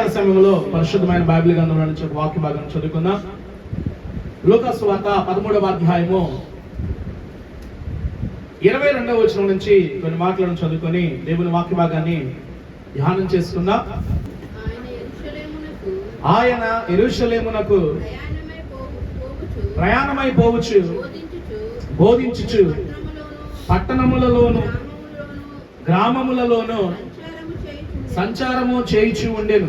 ఉదయకాల సమయంలో పరిశుద్ధమైన బైబిల్ గ్రంథంలో నుంచి వాక్య భాగం చదువుకుందాం. లోకస్ వార్త పదమూడవ అధ్యాయము ఇరవై రెండవ వచనం నుంచి కొన్ని మాటలను చదువుకొని దేవుని వాక్య భాగాన్ని ధ్యానం చేసుకుందాం. ఆయన ఎరుషలేమునకు ప్రయాణమై పోవచ్చు బోధించుచు, పట్టణములలోను గ్రామములలోను గ్రామములలోను సంచారము చేయిచు ఉండెను.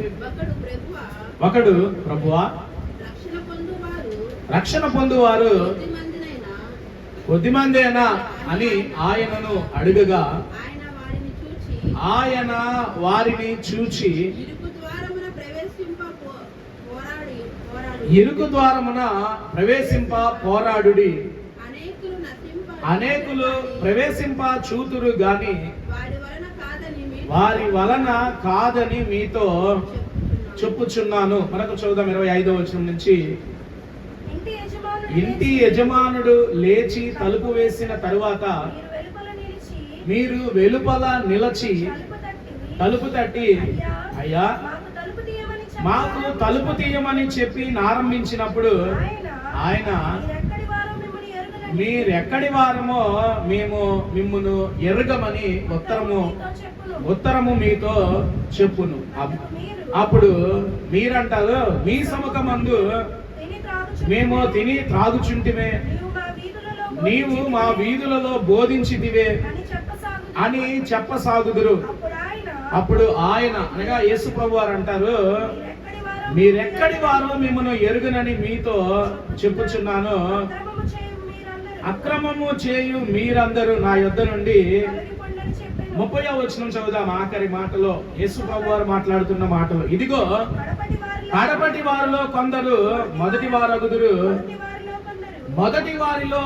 ఒకడు ప్రభువా, రక్షణ పొందువారు. కొద్దిమందేనా అని ఆయనను అడుగగా ఆయన వారిని చూచి ఇరుకు ద్వారమున ప్రవేశింప పోరాడుడి. అనేకులు ప్రవేశింప చూతురు గాని వారి వలన కాదని మీరు వారి వలన కాదని మీతో చెప్పుచున్నాను. మనకు చూద్దాం ఇరవై ఐదో వచనం నుంచి ఇంటి యజమానుడు లేచి తలుపు వేసిన తరువాత మీరు వెలుపల నిలిచి తలుపు తట్టి అయ్యా మాకు తలుపు తీయమని చెప్పి నారంభించినప్పుడు ఆయన మీరెక్కడి వారమో మేము మిమ్మును ఎరగమని ఉత్తరము. ఉత్తరము మీతో చెప్పును. అప్పుడు మీరంటారు మీ సముఖమందు మేము తిని త్రాగుచుంటిమే. నీవు మా వీధులలో బోధించిదివే బోధించితివే అని చెప్పసాగుదురు. అప్పుడు ఆయన అనగా యేసు ప్రభు వారు అంటారు మీరెక్కడి వారో మిమ్మల్ని ఎరుగునని మీతో చెప్పుచున్నాను. అక్రమము చేయు మీరందరూ నా యొద్ద నుండి ముప్పై వచనం చదువుదాం. ఆఖరి మాటలో యేసు ప్రభు వారు మాట్లాడుతున్న మాటలు. ఇదిగో కడపటి వారిలో కొందరు మొదటి వారగుదురు. మొదటి వారిలో కొందరు. మొదటి వారిలో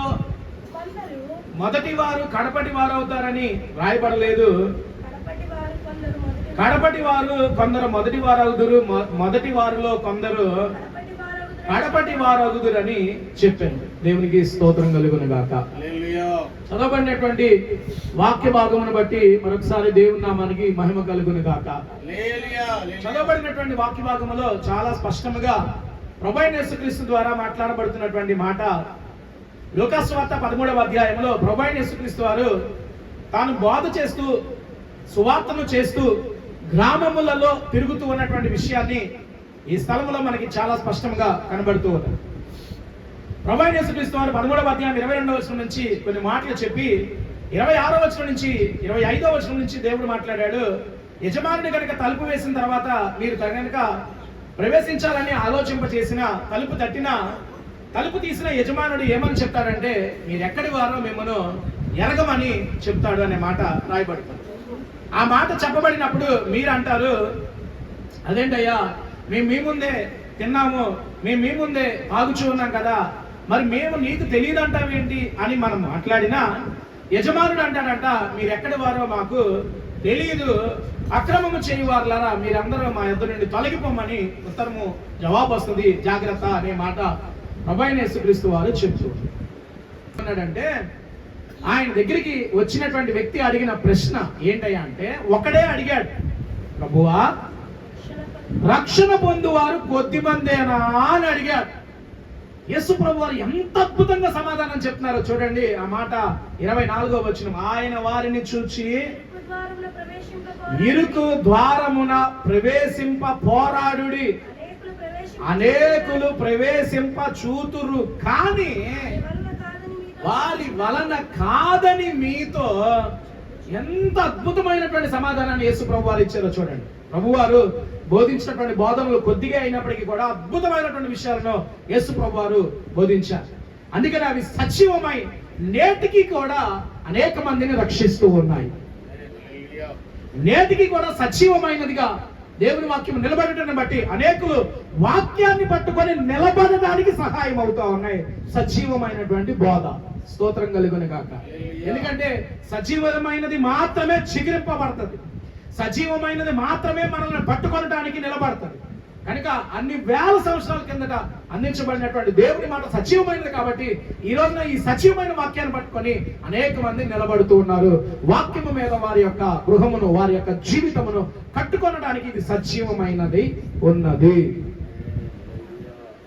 కొందరు. మొదటి వారు కడపటి వారు అవుతారని రాయబడలేదు. కడపటి వారు కొందరు మొదటి కడపటి వారు కొందరు మొదటి వారు అవుదురు మొదటి వారిలో కొందరు కడపటి వారు కడపటి వారు అవుదురని చెప్పాను దేవునికి స్తోత్రం కలుగును గాక. చదవబడినటువంటి వాక్య భాగమును బట్టి మరొకసారి దేవుని నామానికి మహిమ కలుగును గాక. చదవబడినటువంటి వాక్య భాగములో చాలా స్పష్టంగా ప్రభైన యేసుక్రీస్తు ద్వారా మాట్లాడబడుతున్నటువంటి మాట లోకాస్వార్త పదమూడవ అధ్యాయంలో ప్రభైన యేసుక్రీస్తు వారు తాను బోధ చేస్తూ సువార్తను చేస్తూ గ్రామములలో తిరుగుతూ ఉన్నటువంటి విషయాన్ని ఈ స్థలంలో మనకి చాలా స్పష్టంగా కనబడుతూ ఉంది ప్రభైన యేసుక్రీస్తు వారు పదమూడవ అధ్యాయం ఇరవై రెండవ వచనం నుంచి కొన్ని మాటలు చెప్పి ఇరవై ఆరో వచనం నుంచి ఇరవై ఐదో వచనం నుంచి దేవుడు మాట్లాడాడు. యజమానుడు కనుక తలుపు వేసిన తర్వాత మీరు కనుక ప్రవేశించాలని ఆలోచింప చేసిన తలుపు తట్టిన తలుపు తీసిన యజమానుడు ఏమని చెప్తాడంటే మీరు ఎక్కడి వారో మిమ్మను ఎరగమని చెప్తాడు అనే మాట రాయబడుతుంది. ఆ మాట చెప్పబడినప్పుడు మీరు అంటారు అదేంటయ్యా మేము మీ ముందే తిన్నాము మేము మీ ముందే తాగుచూ ఉన్నాం కదా మరి మేము నీకు తెలియదు అంటావేంటి అని మనం మాట్లాడినా యజమానుడు అంటాడంట మీరు ఎక్కడి వారో మాకు తెలియదు అక్రమము చేయువారులారా మీరందరూ మా ఇద్దరు నుండి తొలగిపోమని ఉత్తరము జవాబు వస్తుంది జాగ్రత్త అనే మాట ప్రభైన యేసుక్రీస్తు వారు చెప్తూ అన్నాడంటే ఆయన దగ్గరికి వచ్చినటువంటి వ్యక్తి అడిగిన ప్రశ్న ఏంటయ్యా అంటే ఒకడే అడిగాడు ప్రభువా రక్షణ పొందువారు కొద్ది మందేనా అని అడిగాడు. యేసు ప్రభు వారు ఎంత అద్భుతంగా సమాధానం చెప్తున్నారో చూడండి. ఆ మాట ఇరవై నాలుగో వచ్చిన ఆయన వారిని చూచి ఇరుకు ద్వారమున ప్రవేశింప పోరాడుడి. అనేకులు ప్రవేశింప చూతురు. కానీ వారి వలన కాదని మీతో ఎంత అద్భుతమైనటువంటి సమాధానాన్ని యేసు ప్రభు వారు ఇచ్చారో చూడండి. ప్రభువారు బోధించినటువంటి బోధనలు కొద్దిగా అయినప్పటికీ కూడా అద్భుతమైనటువంటి విషయాలను యేసు ప్రభు వారు బోధించారు. అందుకని అవి సజీవమై నేటికి కూడా అనేక మందిని రక్షిస్తూ ఉన్నాయి. నేటికి కూడా సజీవమైనదిగా దేవుని వాక్యం నిలబడటాన్ని బట్టి అనేకులు వాక్యాన్ని పట్టుకొని నిలబడడానికి సహాయం అవుతా ఉన్నాయి. సజీవమైనటువంటి బోధ. స్తోత్రం కలిగిన కాక ఎందుకంటే సజీవమైనది మాత్రమే చిగిరింపబడుతుంది. సజీవమైనది మాత్రమే మనల్ని పట్టుకొనడానికి నిలబడుతుంది కనుక అన్ని వేల సంవత్సరాల కిందట అందించబడినటువంటి దేవుని మాట సజీవమైనది కాబట్టి ఈ రోజున ఈ సజీవమైన వాక్యాన్ని పట్టుకొని అనేక మంది నిలబడుతూ ఉన్నారు. వాక్యము మీద వారి యొక్క గృహమును వారి యొక్క జీవితమును కట్టుకొనడానికి ఇది సజీవమైనది ఉన్నది.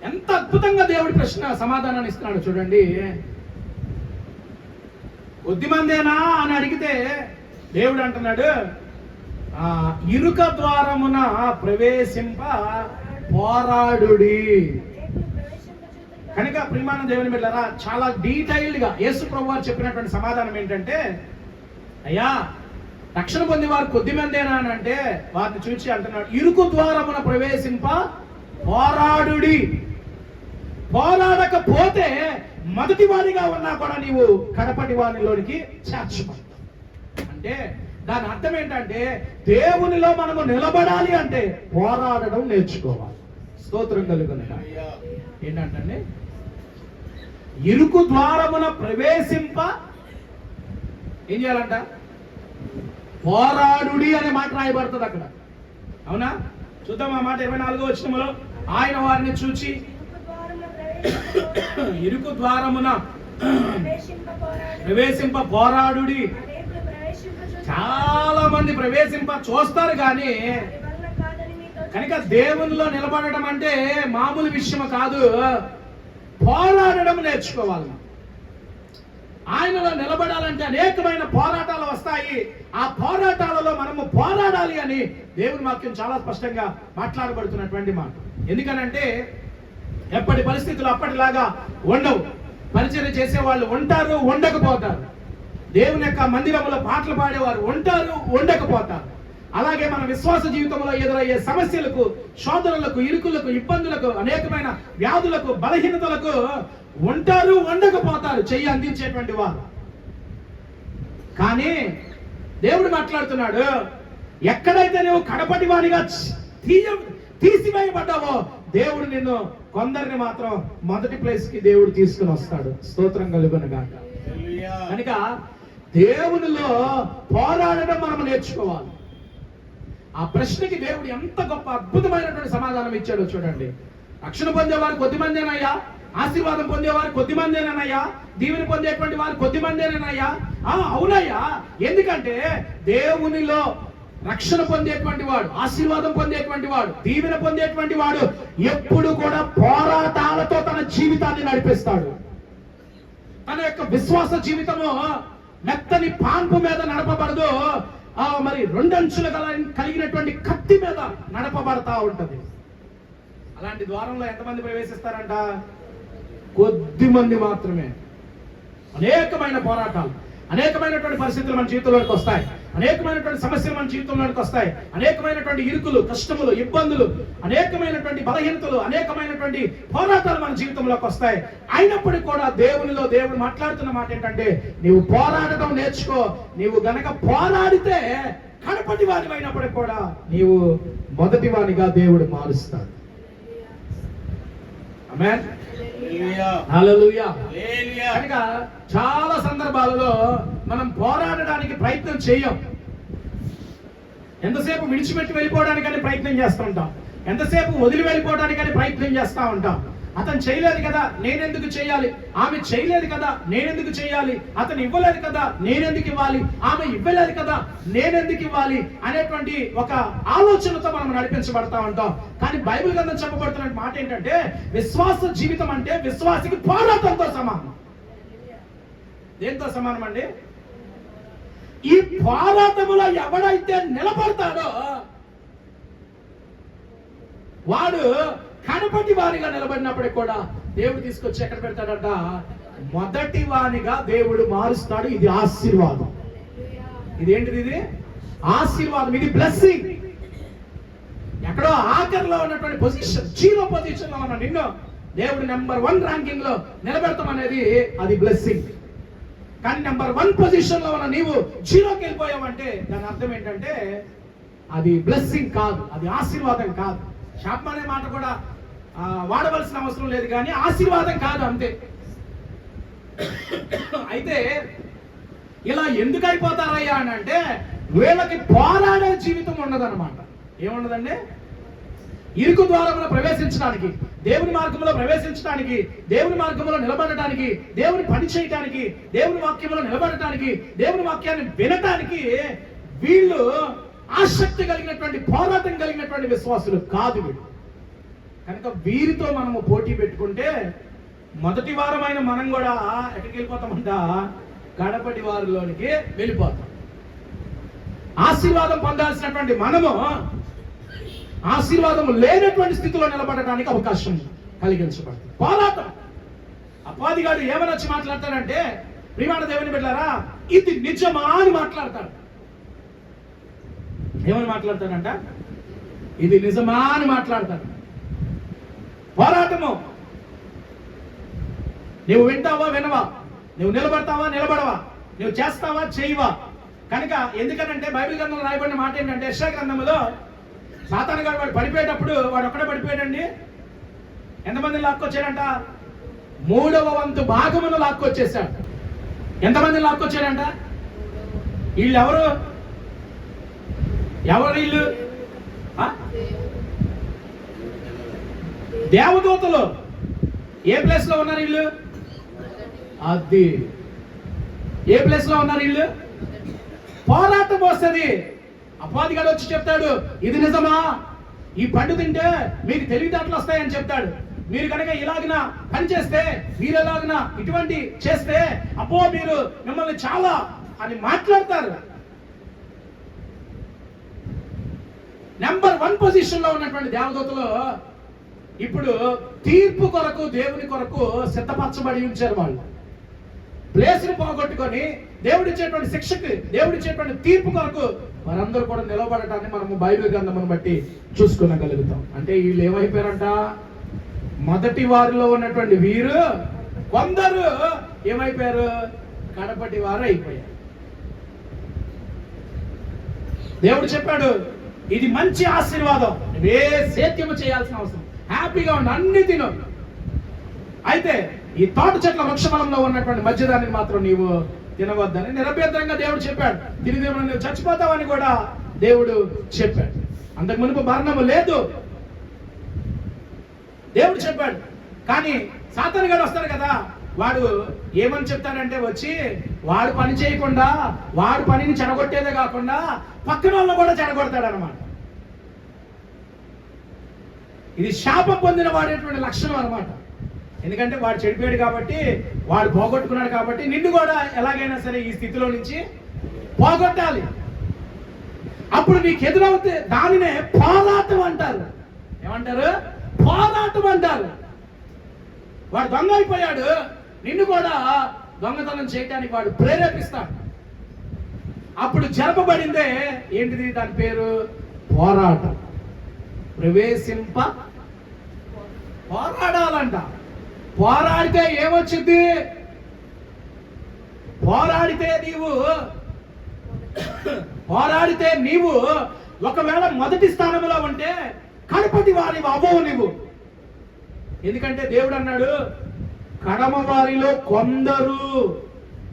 ఎంత అద్భుతంగా దేవుడి ప్రశ్న సమాధానాన్ని ఇస్తున్నాడు చూడండి. బుద్ధిమందేనా మందేనా అని అడిగితే దేవుడు అంటున్నాడు ఇరుక ద్వారమున ప్రవేశింప పోరాడుడి. కనుక ప్రిమాన దేవుని బిడ్డరా చాలా డీటెయిల్డ్గా యేసు ప్రభు వారు చెప్పినటువంటి సమాధానం ఏంటంటే అయ్యా రక్షణ పొంది వారు కొద్ది మందేనా అని అంటే వారిని చూచి అంటున్నాడు ఇరుకు ద్వారమున ప్రవేశింప పోరాడుడి. పోరాడకపోతే మొదటి వారిగా ఉన్నా కూడా నీవు కడపటి వారిలోనికి చేర్చబడతావు. అంటే దాని అర్థం ఏంటంటే దేవునిలో మనము నిలబడాలి అంటే పోరాడడం నేర్చుకోవాలి. స్తోత్రం కలుగునగా ఏంటంటే ఇరుకు ద్వారమున ప్రవేశింప ఏం చేయాలంట? పోరాడుడి అనే మాట రాయబడుతుంది అక్కడ. అవునా? చూద్దాం ఆ మాట ఇరవై నాలుగో వచ్చినములో ఆయన వారిని చూచి ఇరుకు ద్వారమున ప్రవేశింప ప్రవేశింప పోరాడు ప్రవేశింప పోరాడుడి చాలా మంది ప్రవేశింప చూస్తారు కానీ కనుక దేవునిలో నిలబడటం అంటే మామూలు విషయం కాదు. పోరాడడం నేర్చుకోవాలి ఆయనలో నిలబడాలంటే అనేకమైన పోరాటాలు వస్తాయి. ఆ పోరాటాలలో మనము పోరాడాలి అని దేవుని వాక్యం చాలా స్పష్టంగా మాట్లాడబడుతున్నటువంటి మాట. ఎందుకనంటే ఎప్పటి పరిస్థితులు అప్పటిలాగా ఉండవు. పరిచయం చేసే వాళ్ళు ఉంటారు ఉండకపోతారు. దేవుని యొక్క మందిరంలో పాటలు పాడేవారు ఉంటారు ఉండకపోతారు. అలాగే మన విశ్వాస జీవితంలో ఎదురయ్యే సమస్యలకు శోధనలకు ఇరుకులకు ఇబ్బందులకు అనేకమైన వ్యాధులకు బలహీనతలకు ఉంటారు ఉండకపోతారు చెయ్యి అందించేటువంటి వారు. కానీ దేవుడు మాట్లాడుతున్నాడు ఎక్కడైతే నువ్వు కడపటి వాడిగా తీయ తీసివేయబడ్డావో దేవుడు నిన్ను కొందరిని మాత్రం మొదటి ప్లేస్కి దేవుడు తీసుకుని వస్తాడు. స్తోత్రం కలుగునగాక కనుక దేవునిలో పోరాడడం మనం నేర్చుకోవాలి. ఆ ప్రశ్నకి దేవుడు ఎంత గొప్ప అద్భుతమైనటువంటి సమాధానం ఇచ్చాడో చూడండి. రక్షణ పొందేవారు కొద్ది మందేనయ్యా ఆశీర్వాదం పొందేవారు కొద్ది మందేనయ్యా దీవెన పొందేటువంటి వారు కొద్ది మందేనయ్యా ఆ అవునయ్యా ఎందుకంటే దేవునిలో రక్షణ పొందేటువంటి వాడు ఆశీర్వాదం పొందేటువంటి వాడు దీవెన పొందేటువంటి వాడు ఎప్పుడు కూడా పోరాటాలతో తన జీవితాన్ని నడిపిస్తాడు. తన యొక్క విశ్వాస జీవితము మెత్తని పాన్పు మీద నడపబడదు. ఆ మరి రెండంచులు గల కలిగినటువంటి కత్తి మీద నడపబడతా ఉంటది. అలాంటి ద్వారంలో ఎంతమంది ప్రవేశిస్తారంట? కొద్ది మంది మాత్రమే. అనేకమైన పోరాటాలు. అనేకమైనటువంటి పరిస్థితులు మన జీవితంలోకి వస్తాయి. అనేకమైనటువంటి సమస్యలు మన జీవితంలోకి వస్తాయి. అనేకమైనటువంటి ఇరుకులు కష్టములు ఇబ్బందులు అనేకమైనటువంటి బలహీనతలు అనేకమైనటువంటి పోరాటాలు మన జీవితంలోకి వస్తాయి. అయినప్పటికీ కూడా దేవునిలో దేవుడు మాట్లాడుతున్న మాట ఏంటంటే నీవు పోరాడటం నేర్చుకో. నీవు గనక పోరాడితే కడపటి వాడి అయినప్పటికీ కూడా నీవు మొదటి వాడిగా దేవుడు మారుస్తాడు. ఆమేన్ కనుక చాలా సందర్భాలలో మనం పోరాడడానికి ప్రయత్నం చేయం. ఎంతసేపు విడిచిపెట్టి వెళ్ళిపోవడానికని ప్రయత్నం చేస్తుంటాం ఎంతసేపు వదిలి వెళ్ళిపోవడానికని ప్రయత్నం చేస్తా ఉంటాం. అతను చేయలేదు కదా నేనెందుకు చేయాలి? ఆమె చేయలేదు కదా నేనెందుకు చేయాలి? అతను ఇవ్వలేదు కదా నేనెందుకు ఇవ్వాలి? ఆమె ఇవ్వలేదు కదా నేనెందుకు ఇవ్వాలి? అనేటువంటి ఒక ఆలోచనతో మనం నడిపించబడతా ఉంటాం. కానీ బైబిల్ గ్రంథం చెప్పబడుతున్న మాట ఏంటంటే విశ్వాస జీవితం అంటే విశ్వాసికి పోరాటంతో సమానం. దేంతో సమానం అండి? ఈ పోరాటములో ఎవడైతే నిలబడతాడో వాడు కనపటి వారిగా నిలబడినప్పటికి కూడా దేవుడు తీసుకొచ్చి ఎక్కడ పెడతాడంట? మొదటి వానిగా దేవుడు మారుస్తాడు. ఇది ఆశీర్వాదం. ఇదేంటిది ఇది? ఆశీర్వాదం. ఇది బ్లెస్సింగ్ ఎక్కడో ఆఖరిలో ఉన్నటువంటి పొజిషన్ జీరో పొజిషన్లో ఉన్న నిన్ను దేవుడు నెంబర్ వన్ ర్యాంకింగ్లో నిలబెడతాం అనేది అది బ్లెస్సింగ్ కానీ నెంబర్ వన్ పొజిషన్లో ఉన్న నీవు జీరోకి వెళ్ళిపోయావంటే దాని అర్థం ఏంటంటే అది బ్లెస్సింగ్ కాదు అది ఆశీర్వాదం కాదు. శాపం అనే మాట కూడా వాడవలసిన అవసరం లేదు కానీ ఆశీర్వాదం కాదు అంతే. అయితే ఇలా ఎందుకు అయిపోతారయ్యా అని అంటే వీళ్ళకి పోరాడే జీవితం ఉండదన్నమాట ఏముండదండి? ఇరుకు ద్వారంలో ప్రవేశించడానికి దేవుని మార్గంలో ప్రవేశించడానికి దేవుని మార్గంలో నిలబడటానికి దేవుని పని చేయటానికి దేవుని వాక్యంలో నిలబడటానికి దేవుని వాక్యాన్ని వినటానికి వీళ్ళు ఆసక్తి కలిగినటువంటి పోరాటం కలిగినటువంటి విశ్వాసులు కాదు వీళ్ళు. కనుక వీరితో మనము పోటీ పెట్టుకుంటే మొదటి వారమైన మనం కూడా ఎక్కడికి వెళ్ళిపోతామంట గడపటి వారిలోనికి వెళ్ళిపోతాం. ఆశీర్వాదం పొందాల్సినటువంటి మనము ఆశీర్వాదం లేనటువంటి స్థితిలో నిలబడటానికి అవకాశం కలిగించబడుతుంది. పోరాటం. అపాధిగాడు ఏమనొచ్చి వచ్చి మాట్లాడతాడంటే ప్రియమాణ దేవుని బిడ్డారా ఇది నిజమా అని మాట్లాడతాడు ఏమని మాట్లాడతాడంట ఇది నిజమా అని మాట్లాడతాడు పోరాటము. నువ్వు వింటావా వినవా? నువ్వు నిలబడతావా నిలబడవా? నువ్వు చేస్తావా చేయవా? కనుక ఎందుకనంటే బైబిల్ గ్రంథంలో రాయబడిన మాట ఏంటంటే యశా గ్రంథంలో సాతాను గారు వాడు పడిపోయేటప్పుడు వాడు ఒక్కడే పడిపోయాడండి. ఎంతమంది లాక్కొచ్చాడంట? మూడవ వంతు భాగమును లాక్కొచ్చేసాడు ఎంతమంది లాక్కొచ్చాడంట? వీళ్ళు ఎవరు ఎవరు వీళ్ళు? ఆ? దేవదూతలు ఏ ప్లేస్లో ఉన్నారు వీళ్ళు? అది. ఏ ప్లేస్లో ఉన్నారు వీళ్ళు? పోరాటం వస్తుంది. అపాధిగాడు వచ్చి చెప్తాడు ఇది నిజమా? ఈ పండు తింటే మీకు తెలివితేటలు వస్తాయని చెప్తాడు. మీరు కనుక ఇలాగిన పని చేస్తే మీరు ఎలాగిన ఇటువంటి చేస్తే అపో మీరు మిమ్మల్ని చాలా అని మాట్లాడతారు. నెంబర్ వన్ పొజిషన్లో ఉన్నటువంటి దేవదూతలు ఇప్పుడు తీర్పు కొరకు దేవుని కొరకు సిద్ధపరచబడి ఉంచారు వాళ్ళు. ప్లేస్ని పోగొట్టుకొని దేవుడిచ్చేటువంటి దేవుడి దేవుడిచ్చేటువంటి తీర్పు కొరకు వారందరూ కూడా నిలబడటాన్ని మనము బైబిల్ గ్రంథమును బట్టి చూసుకునగలుగుతాం అంటే వీళ్ళు ఏమైపోయారంట? మొదటి వారిలో ఉన్నటువంటి వీరు కొందరు ఏమైపోయారు? కడపటి వారు అయిపోయారు. దేవుడు చెప్పాడు ఇది మంచి ఆశీర్వాదం. నువ్వే సేత్యము చేయాల్సిన అవసరం. హ్యాపీగా ఉండు అన్ని తిను. అయితే ఈ తోట చెట్ల వృక్షఫలంలో ఉన్నటువంటి మధ్యదాన్ని మాత్రం నీవు తినవద్దని నిరభ్యంతరంగా దేవుడు చెప్పాడు. తిరిగి నువ్వు చచ్చిపోతావని కూడా దేవుడు చెప్పాడు. అంతకు మునుపు మరణము లేదు. దేవుడు చెప్పాడు. కానీ సాతాను గారు వస్తారు కదా వాడు ఏమని చెప్తాడంటే వచ్చి వాడు పని చేయకుండా వాడు పనిని చెడగొట్టేదే కాకుండా పక్కన వాళ్ళు కూడా చెడగొడతాడు అనమాట ఇది శాపం పొందిన వాడేటువంటి లక్షణం అనమాట ఎందుకంటే వాడు చెడిపోయాడు కాబట్టి వాడు పోగొట్టుకున్నాడు కాబట్టి నిన్ను కూడా ఎలాగైనా సరే ఈ స్థితిలో నుంచి పోగొట్టాలి. అప్పుడు నీకు ఎదురవుతే దానినే పోరాటం అంటారు. ఏమంటారు? పోరాటం అంటారు. వాడు దొంగ అయిపోయాడు నిన్ను కూడా దొంగతనం చేయడానికి వాడు ప్రేరేపిస్తాడు. అప్పుడు జరపబడిందే ఏంటిది దాని పేరు? పోరాటం. ప్రవేశింప పోరాడాలంట. పోరాడితే ఏమొచ్చింది? పోరాడితే నీవు పోరాడితే నీవు ఒకవేళ మొదటి స్థానంలో ఉంటే కడపటి వారి అవ్వవు నువ్వు ఎందుకంటే దేవుడు అన్నాడు కడమ వారిలో కొందరు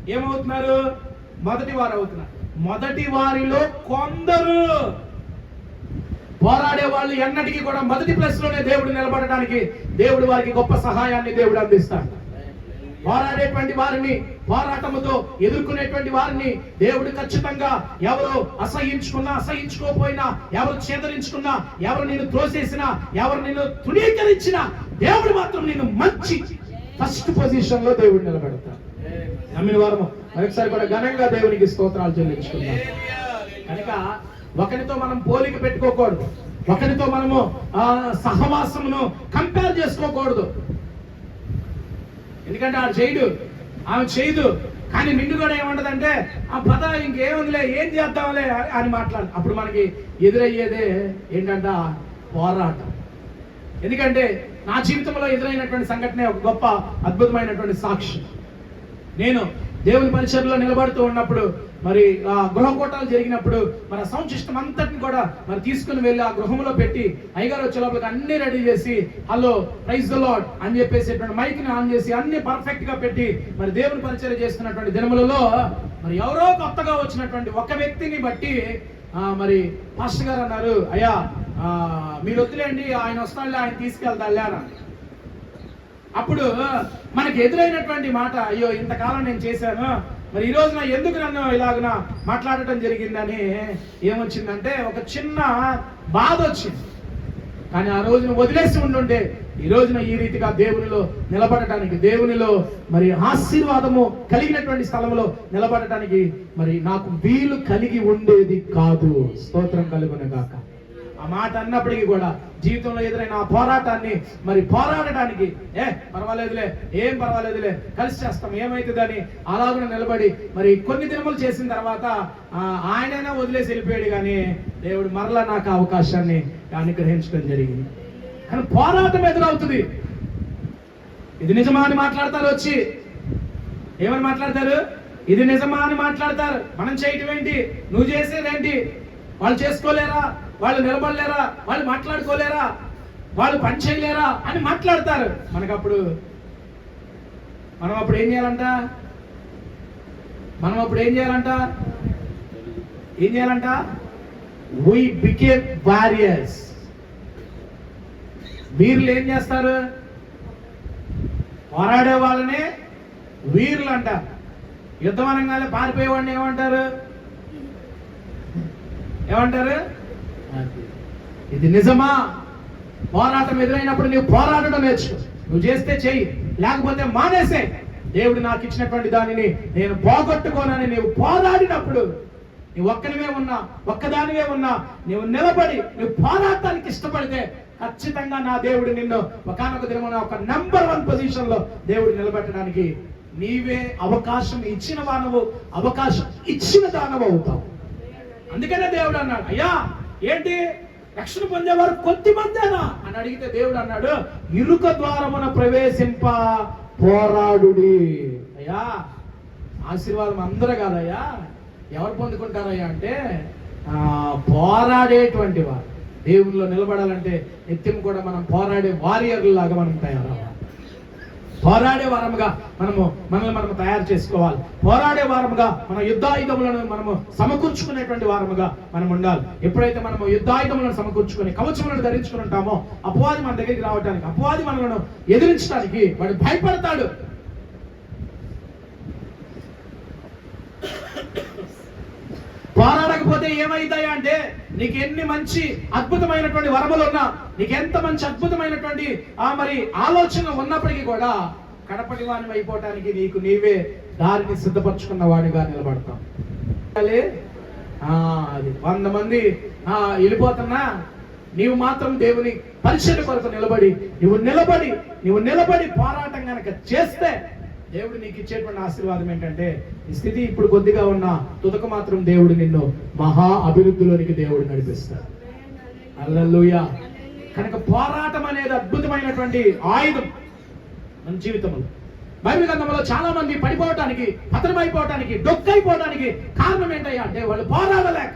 ఏమవుతున్నారు? మొదటి వారు అవుతున్నారు. మొదటి వారిలో కొందరు పోరాడే వాళ్ళు ఎన్నటికీ కూడా మొదటి ప్లేస్లోనే దేవుడు నిలబడడానికి దేవుడు వారికి గొప్ప సహాయాన్ని దేవుడు అందిస్తాడు. పోరాడేటువంటి వారిని పోరాటముతో ఎదుర్కొనేటువంటి వారిని దేవుడు ఖచ్చితంగా ఎవరు అసహించుకున్నా అసహించుకోపోయినా ఎవరు చేదరించుకున్నా ఎవరు నేను త్రోసేసినా ఎవరు నేను తృణీకరించినా దేవుడు మాత్రం నేను మంచి ఫస్ట్ పొజిషన్లో దేవుడు నిలబెడతాడు. నమ్మిన వారము మరొకసారి కూడా ఘనంగా దేవునికి స్తోత్రాలు చెల్లించుకుందాం. కనుక ఒకరితో మనం పోలిక పెట్టుకోకూడదు. ఒకరితో మనము ఆ, సహవాసమును కంపేర్ చేసుకోకూడదు. ఎందుకంటే ఆడు చేయడు ఆమె చేయదు. కానీ నిన్ను కూడా ఏమంటదంటే ఆ పద ఇంకేముందిలే ఏం చేద్దాంలే అని మాట్లాడు. అప్పుడు మనకి ఎదురయ్యేదే ఏంటంట పోరాటం. ఎందుకంటే నా జీవితంలో ఎదురైనటువంటి సంఘటన ఒక గొప్ప అద్భుతమైనటువంటి సాక్షి నేను దేవుని పరిచయంలో నిలబడుతూ ఉన్నప్పుడు మరి ఆ గృహకోటాలు జరిగినప్పుడు మరి ఆ సౌండ్ సిస్టమ్ అంతటిని కూడా మరి తీసుకుని వెళ్ళి ఆ గృహంలో పెట్టి అయ్యగారు వచ్చే లోపలికి అన్ని రెడీ చేసి హలో ప్రైజ్ ద లాడ్ అని చెప్పేసి మైక్ని ఆన్ చేసి అన్ని పర్ఫెక్ట్గా పెట్టి మరి దేవుని పరిచయం చేస్తున్నటువంటి దినములలో మరి ఎవరో కొత్తగా వచ్చినటువంటి ఒక వ్యక్తిని బట్టి మరి పాస్టర్ గారు అన్నారు అయ్యా మీరు వద్దులేండి ఆయన వస్తాడులే ఆయన తీసుకెళ్తాడులే అని అప్పుడు మనకి ఎదురైనటువంటి మాట అయ్యో ఇంతకాలం నేను చేశాను మరి ఈ రోజున ఎందుకు నన్ను ఇలాగున మాట్లాడటం జరిగిందని ఏమొచ్చిందంటే ఒక చిన్న బాధ వచ్చింది. కానీ ఆ రోజున వదిలేసి ఉండుంటే ఈ రోజున ఈ రీతిగా దేవునిలో నిలబడటానికి దేవునిలో మరి ఆశీర్వాదము కలిగినటువంటి స్థలంలో నిలబడటానికి మరి నాకు వీలు కలిగి ఉండేది కాదు. స్తోత్రం కలుగునగాక. గాక ఆ మాట అన్నప్పటికీ కూడా జీవితంలో ఎదురైన ఆ పోరాటాన్ని మరి పోరాడటానికి ఏ పర్వాలేదులే ఏం పర్వాలేదులే కలిసి చేస్తాం ఏమైతుందని అలాగనే నిలబడి మరి కొన్ని దినములు చేసిన తర్వాత ఆయనైనా వదిలేసి వెళ్ళిపోయాడు కానీ దేవుడు మరలా నాకు అవకాశాన్ని అనుగ్రహించడం జరిగింది. కానీ పోరాటం ఎదురవుతుంది ఇది నిజమా అని మాట్లాడతారు వచ్చి. ఏమని మాట్లాడతారు? ఇది నిజమా అని మాట్లాడతారు. మనం చేయటం ఏంటి? నువ్వు చేసేదేంటి వాళ్ళు చేసుకోలేరా? వాళ్ళు నిలబడలేరా? వాళ్ళు మాట్లాడుకోలేరా? వాళ్ళు పని చేయలేరా? అని మాట్లాడతారు. మనకప్పుడు మనం అప్పుడు ఏం చేయాలంట? మనం అప్పుడు ఏం చేయాలంట? ఏం చేయాలంట? వీ బికేమ్ వారియర్స్ వీరులు ఏం చేస్తారు? పోరాడే వాళ్ళనే వీరులు అంట యుద్ధం అనగానే పారిపోయేవాడిని ఏమంటారు? ఏమంటారు? ఇది నిజమా? పోరాటం ఎదురైనప్పుడు నువ్వు పోరాడడం నేర్చుకో నువ్వు చేస్తే చెయ్యి లేకపోతే మానేసే. దేవుడు నాకు ఇచ్చినటువంటి దానిని నేను పోగొట్టుకోనని నీవు పోరాడినప్పుడు నువ్వు ఒక్కనివే ఉన్నా ఒక్కదానివే ఉన్నా నువ్వు నిలబడి నువ్వు పోరాటానికి ఇష్టపడితే ఖచ్చితంగా నా దేవుడు నిన్ను ఒకనొక దినమున ఒక నెంబర్ వన్ పొజిషన్లో దేవుడు నిలబెట్టడానికి నీవే అవకాశం ఇచ్చిన వానవు అవకాశం ఇచ్చిన దానవు అవుతావు. అందుకనే దేవుడు అన్నాడు అయ్యా ఏంటి? రక్షణ పొందేవారు కొద్ది మందేనా అని అడిగితే దేవుడు అన్నాడు ఇరుక ద్వారమున ప్రవేశింప పోరాడుడి. అయ్యా ఆశీర్వాదం అందరూ కాదయ్యా. ఎవరు పొందుకుంటారయ్యా అంటే పోరాడేటువంటి వారు. దేవుల్లో నిలబడాలంటే నిత్యం కూడా మనం పోరాడే వారియర్లాగా మనం తయారవ్వాలి. పోరాడే వారముగా మనము మనల్ని మనము తయారు చేసుకోవాలి. పోరాడే వారముగా మన యుద్ధాయుధములను మనము సమకూర్చుకునేటువంటి వారముగా మనం ఉండాలి. ఎప్పుడైతే మనము యుద్ధాయుధములను సమకూర్చుకొని కవచములను ధరించుకుని ఉంటామో అపవాది మన దగ్గరికి రావడానికి అపవాది మనలను ఎదిరించడానికి వాడు భయపడతాడు. పోరాడకపోతే ఏమైతాయా అంటే నీకు ఎన్ని మంచి అద్భుతమైనటువంటి వరములు ఉన్నా నీకు ఎంత మంచి అద్భుతమైనటువంటి ఆ మరి ఆలోచన ఉన్నప్పటికీ కూడా కడపటి వాణి అయిపోవటానికి నీకు నీవే దారిని సిద్ధపరచుకున్న వాడిగా నిలబడతాం అది వంద మంది ఆ వెళ్ళిపోతున్నా నీవు మాత్రం దేవుని పరిచయ కొరకు నిలబడి నువ్వు నిలబడి నువ్వు నిలబడి పోరాటం కనుక చేస్తే దేవుడు నీకు ఇచ్చేటువంటి ఆశీర్వాదం ఏంటంటే ఈ స్థితి ఇప్పుడు కొద్దిగా ఉన్న తుదక మాత్రం దేవుడు నిన్ను మహా అభివృద్ధిలోనికి దేవుడు నడిపిస్తాడు. అల్లెలూయా కనుక పోరాటం అనేది అద్భుతమైనటువంటి ఆయుధం మన జీవితంలో. బైబిల్ గ్రంథంలో చాలా మంది పడిపోవటానికి పతనమైపోవటానికి డొక్కైపోవటానికి కారణం ఏంటయ్యా అంటే వాళ్ళు పోరాడలేక.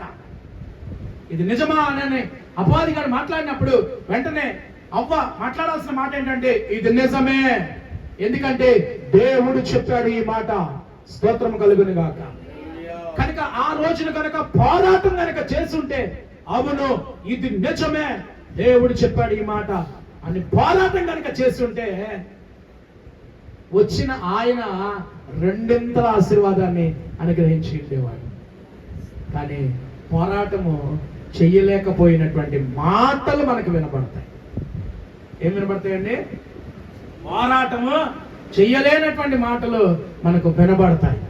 ఇది నిజమా అని అపవాది గారు మాట్లాడినప్పుడు వెంటనే అవ్వ మాట్లాడాల్సిన మాట ఏంటంటే ఇది నిజమే. ఎందుకంటే దేవుడు చెప్పాడు ఈ మాట. స్తోత్రం కలుగును గాక. కనుక ఆ రోజున కనుక పోరాటం కనుక చేస్తుంటే అవును ఇది నిజమే. దేవుడు చెప్పాడు ఈ మాట. అని పోరాటం కనుక చేస్తుంటే వచ్చిన ఆయన రెండింతల ఆశీర్వాదాన్ని అనుగ్రహించి ఉండేవాడు. కానీ పోరాటము చెయ్యలేకపోయినటువంటి మాటలు మనకు వినపడతాయి ఏం వినపడతాయండి పోరాటము చెయ్యలేనటువంటి మాటలు మనకు వినబడతాయి.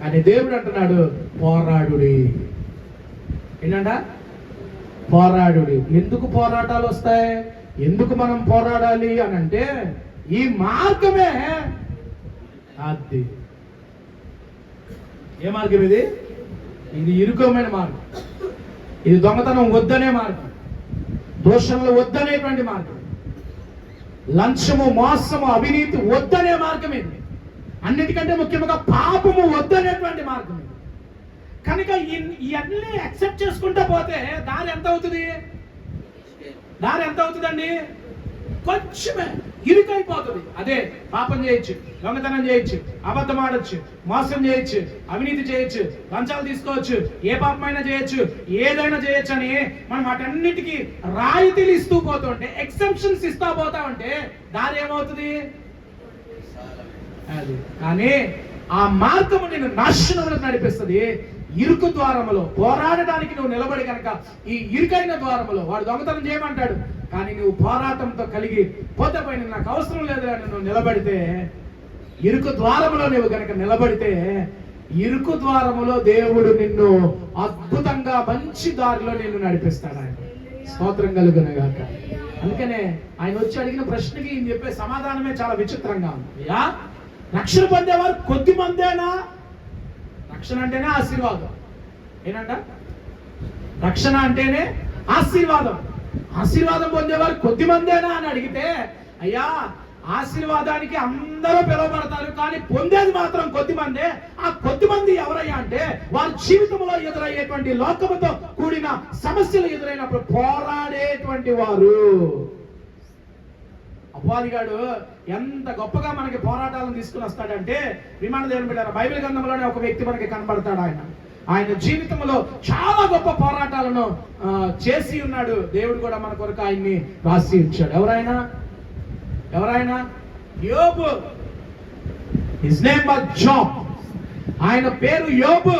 కానీ దేవుడు అంటున్నాడు పోరాడుడి. ఏంటంట పోరాడుడి. ఎందుకు పోరాటాలు వస్తాయి? ఎందుకు మనం పోరాడాలి అని అంటే ఈ మార్గమే అది ఏ మార్గం ఇది? ఇది ఇరుకమైన మార్గం. ఇది దొంగతనం వద్దనే మార్గం. దోషంలో వద్దనేటువంటి మార్గం. లంచము మోసము అవినీతి వద్దనే మార్గం ఇది. అన్నిటికంటే ముఖ్యంగా పాపము వద్దనేటువంటి మార్గం ఇది. కనుక ఇవన్నీ యాక్సెప్ట్ చేసుకుంటూ పోతే దారి ఎంత అవుతుంది దారి ఎంత అవుతుందండి కొంచెమే. ఇరుకైపోతుంది. అదే పాపం చేయొచ్చు దొంగతనం చేయొచ్చు అబద్ధం ఆడొచ్చు మోసం చేయొచ్చు అవినీతి చేయొచ్చు లంచాలు తీసుకోవచ్చు ఏ పాపమైనా చేయొచ్చు ఏదైనా చేయొచ్చు అని మనం వాటన్నిటికీ రాయితీలు ఇస్తూ పోతుంటే ఎక్సెప్షన్స్ ఇస్తూ పోతా ఉంటే దారి ఏమవుతుంది? అది. కానీ ఆ మార్గము నేను నాశనములకు నడిపిస్తుంది. ఇరుకు ద్వారములో పోరాడడానికి నువ్వు నిలబడి కనుక ఈ ఇరుకైన ద్వారములో వాడు దొంగతనం చేయమంటాడు. కానీ నువ్వు పోరాటంతో కలిగి పోతే నాకు అవసరం లేదు అని నువ్వు నిలబడితే ఇరుకు ద్వారములో నువ్వు కనుక నిలబడితే ఇరుకు ద్వారములో దేవుడు నిన్ను అద్భుతంగా మంచి దారిలో నిన్ను నడిపిస్తాడు ఆయన. స్తోత్రం కలుగునగాక అందుకనే ఆయన వచ్చి అడిగిన ప్రశ్నకి ఈయన చెప్పే సమాధానమే చాలా విచిత్రంగా ఉంది. అయ్యా రక్షణ పొందేవారు కొద్ది మందేనా? రక్షణ అంటేనే ఆశీర్వాదం. ఏనంట రక్షణ అంటేనే ఆశీర్వాదం. ఆశీర్వాదం పొందేవారు కొద్ది మందేనా అని అడిగితే అయ్యా ఆశీర్వాదానికి అందరూ పిలువబడతారు కానీ పొందేది మాత్రం కొద్ది మందే ఆ కొద్ది మంది ఎవరయ్యా అంటే వారి జీవితంలో ఎదురయ్యేటువంటి లోకముతో కూడిన సమస్యలు ఎదురైనప్పుడు పోరాడేటువంటి వారు. అపవాదిగాడు ఎంత గొప్పగా మనకి పోరాటాలను తీసుకుని వస్తాడంటే విమాన దేవుని బిడ్డారు బైబిల్ గ్రంథంలోనే ఒక వ్యక్తి మనకి కనబడతాడు ఆయన. ఆయన జీవితంలో చాలా గొప్ప పోరాటాలను చేసి ఉన్నాడు. దేవుడు కూడా మన కొరకు ఆయన్ని రాసి ఇచ్చాడు ఎవరైనా ఎవరైనా యోబు. హిజ్ నేమ్ వాజ్ జాబ్ ఆయన పేరు యోబు.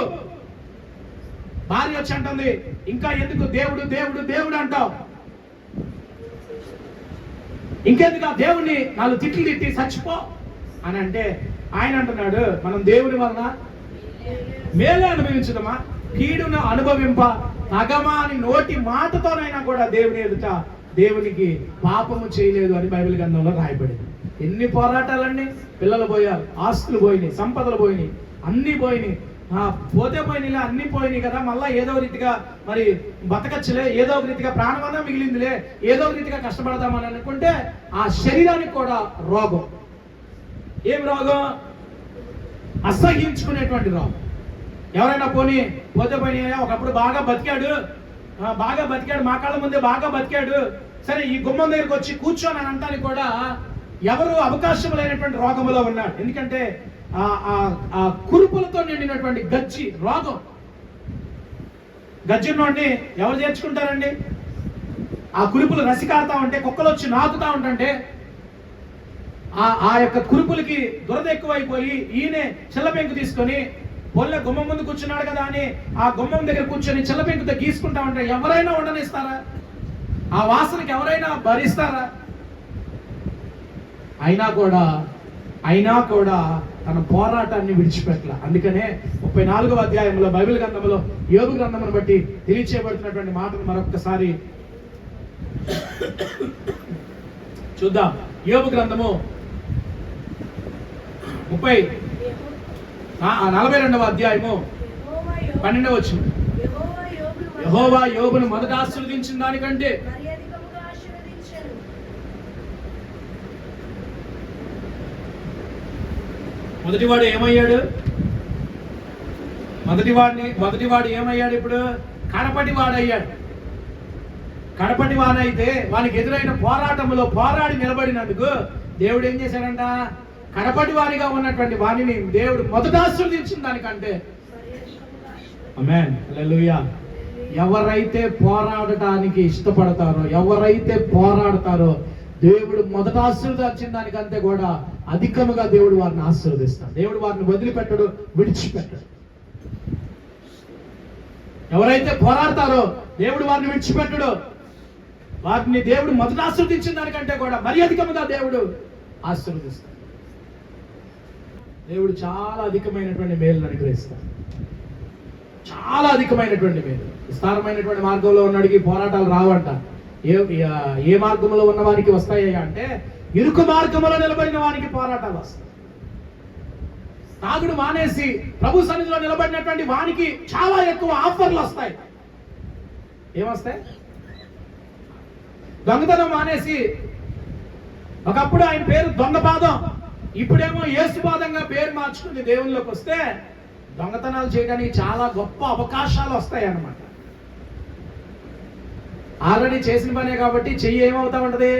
భార్య వచ్చి అంటుంది ఇంకా ఎందుకు దేవుడు దేవుడు దేవుడు అంటావు? ఇంకెందుకు ఆ దేవుణ్ణి నాలుగు తిట్లు తిట్టి చచ్చిపో అని అంటే ఆయన అంటున్నాడు మనం దేవుని వలన మేలే అనుభవించడమా కీడును అనుభవింప తగమా అని నోటి మాటతోనైనా కూడా దేవుని ఎదుట దేవునికి పాపము చేయలేదు అని బైబిల్ గ్రంథంలో రాయబడింది. ఎన్ని పోరాటాలండి? పిల్లలు పోయారు ఆస్తులు పోయినాయి సంపదలు పోయినాయి అన్ని పోయినాయి. పోతే పోయినాయిలే అన్ని పోయినాయి కదా. మళ్ళీ ఏదో రీతిగా మరి బతకచ్చులే ఏదో ఒక రీతిగా ప్రాణమన్నా మిగిలిందిలే ఏదో ఒక రీతిగా కష్టపడతామని అనుకుంటే ఆ శరీరానికి కూడా రోగం. ఏం రోగం? అసహించుకునేటువంటి రోగం. ఎవరైనా పోనీ పోతే పోయినా ఒకప్పుడు బాగా బతికాడు బాగా బతికాడు మా కాళ్ళ ముందే బాగా బతికాడు సరే ఈ గుమ్మం దగ్గరికి వచ్చి కూర్చొని అని అంటానికి కూడా ఎవరు అవకాశం లేనటువంటి రోగంలో ఉన్నాడు. ఎందుకంటే ఆ ఆ కురుపులతో నిండినటువంటి గజ్జి రోగం గజ్జి నుండి ఎవరు చేర్చుకుంటారండి? ఆ కురుపులు రసికారుతా ఉంటే కుక్కలు వచ్చి నాకుతా ఉంటుంటే ఆ ఆ యొక్క కురుపులకి దురద ఎక్కువైపోయి ఈయనే చిల్లపెంకు తీసుకొని పొల్ల గుమ్మం ముందు కూర్చున్నాడు కదా అని ఆ గుమ్మం దగ్గర కూర్చొని చిల్లపెంకుతో గీసుకుంటా ఉంటే ఎవరైనా ఉండనిస్తారా? ఆ వాసనకి ఎవరైనా భరిస్తారా? అయినా కూడా అయినా కూడా తన పోరాటాన్ని విడిచిపెట్టాల. అందుకనే ముప్పై నాలుగవ అధ్యాయంలో బైబిల్ గ్రంథంలో యోగు గ్రంథమును బట్టి తెలియచేయబడుతున్నటువంటి మాటను మరొకసారి చూద్దాం. యోగు గ్రంథము ముప్పై నలభై రెండవ అధ్యాయము పన్నెండవ వచ్చింది మొదట యహోవా యోగును మొదట ఆశీర్వదించిన దానికంటే మరి అధికముగా ఆశీర్వదించెను. మొదటివాడు ఏమయ్యాడు? మొదటివాడిని మొదటివాడు ఏమయ్యాడు ఇప్పుడు? కడపటి వాడయ్యాడు. కడపటి వాడైతే వానికి ఎదురైన పోరాటంలో పోరాడి నిలబడినందుకు దేవుడు ఏం చేశాడంట? కడపటి వారిగా ఉన్నటువంటి వాణిని దేవుడు మొదట ఆశీర్వదించిన దానికంటే. ఎవరైతే పోరాడటానికి ఇష్టపడతారో ఎవరైతే పోరాడతారో దేవుడు మొదట ఆశీర్వదించిన దానికంటే కూడా అధికముగా దేవుడు వారిని ఆశీర్వదిస్తాడు. దేవుడు వారిని వదిలిపెట్టడు విడిచిపెట్టడు. ఎవరైతే పోరాడతారో దేవుడు వారిని విడిచిపెట్టడు. వారిని దేవుడు మొదట ఆశీర్వదించిన దానికంటే కూడా మరి అధికముగా దేవుడు ఆశీర్వదిస్తాడు. దేవుడు చాలా అధికమైనటువంటి మేలు అనుగ్రహిస్తాడు. చాలా అధికమైనటువంటి మేలు. విస్తారమైనటువంటి మార్గంలో ఉన్నడికి పోరాటాలు రావంట. ఏ ఏ మార్గంలో ఉన్న వారికి వస్తాయి అంటే ఇరుకు మార్గంలో నిలబడిన వారికి పోరాటాలు వస్తాయి తాగుడు మానేసి ప్రభు సన్నిధిలో నిలబడినటువంటి వానికి చాలా ఎక్కువ ఆఫర్లు వస్తాయి. ఏమొస్తాయి? దొంగతనం మానేసి ఒకప్పుడు ఆయన పేరు దొంగపాదం ఇప్పుడేమో యేసుపాదంగా పేరు మార్చుకుని దేవుళ్ళకి వస్తే దొంగతనాలు చేయడానికి చాలా గొప్ప అవకాశాలు వస్తాయి అన్నమాట ఆల్రెడీ చేసిన పనే కాబట్టి చెయ్యి ఏమవుతా ఉంటది?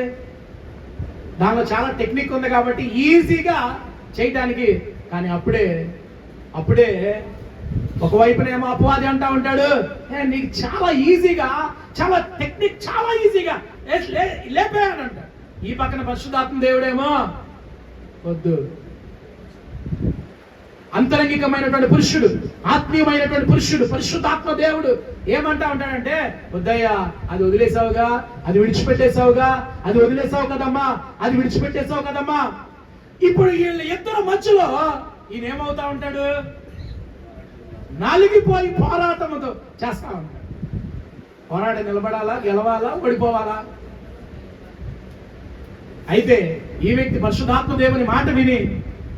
దానిలో చాలా టెక్నిక్ ఉంది కాబట్టి ఈజీగా చేయటానికి. కానీ అప్పుడే అప్పుడే ఒకవైపునేమో అపవాది అంటా ఉంటాడు. "ఏ, నీకు చాలా ఈజీగా చాలా టెక్నిక్ చాలా ఈజీగా లేపేయాలంట లే- ఈ పక్కన పరిశుద్ధాత్మ దేవుడేమో వద్దు అంతరంగికమైనటువంటి పురుషుడు ఆత్మీయమైనటువంటి పురుషుడు పరిశుద్ధాత్మ దేవుడు ఏమంటా ఉంటాడంటే వద్దయ్యా అది వదిలేసావుగా అది విడిచిపెట్టేసావుగా అది వదిలేసావు కదమ్మా అది విడిచిపెట్టేసావు కదమ్మా. ఇప్పుడు వీళ్ళ ఇద్దరు మధ్యలో ఈయన ఏమవుతా ఉంటాడు? నలిగిపోయి పోరాటంతో చేస్తా ఉంటాడు. పోరాడి నిలబడాలా గెలవాలా ఓడిపోవాలా? అయితే ఈ వ్యక్తి పరిశుధాత్మ దేవుని మాట విని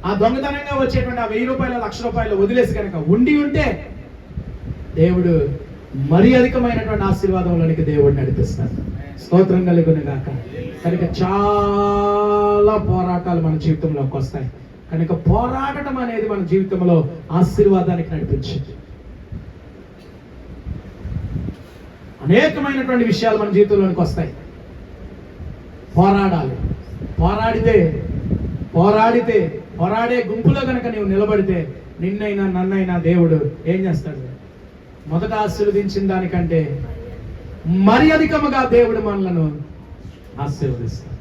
ఆ దొంగతనంగా వచ్చేటువంటి ఆ వెయ్యి రూపాయల లక్ష రూపాయలు వదిలేసి కనుక ఉండి ఉంటే దేవుడు మరి అధికమైనటువంటి ఆశీర్వాదంలోనికి దేవుడు నడిపిస్తాడు. స్తోత్రం కలుగును గాక. కనుక చాలా పోరాటాలు మన జీవితంలోకి వస్తాయి. కనుక పోరాడటం అనేది మన జీవితంలో ఆశీర్వాదానికి నడిపించింది. అనేకమైనటువంటి విషయాలు మన జీవితంలోనికి వస్తాయి. పోరాడాలి. పోరాడితే పోరాడితే పోరాడే గుంపులో కనుక నీవు నిలబడితే నిన్నైనా నన్నైనా దేవుడు ఏం చేస్తాడు? మొదట ఆశీర్వదించిన దానికంటే మరి అధికముగా దేవుడు మనలను ఆశీర్వదిస్తాడు.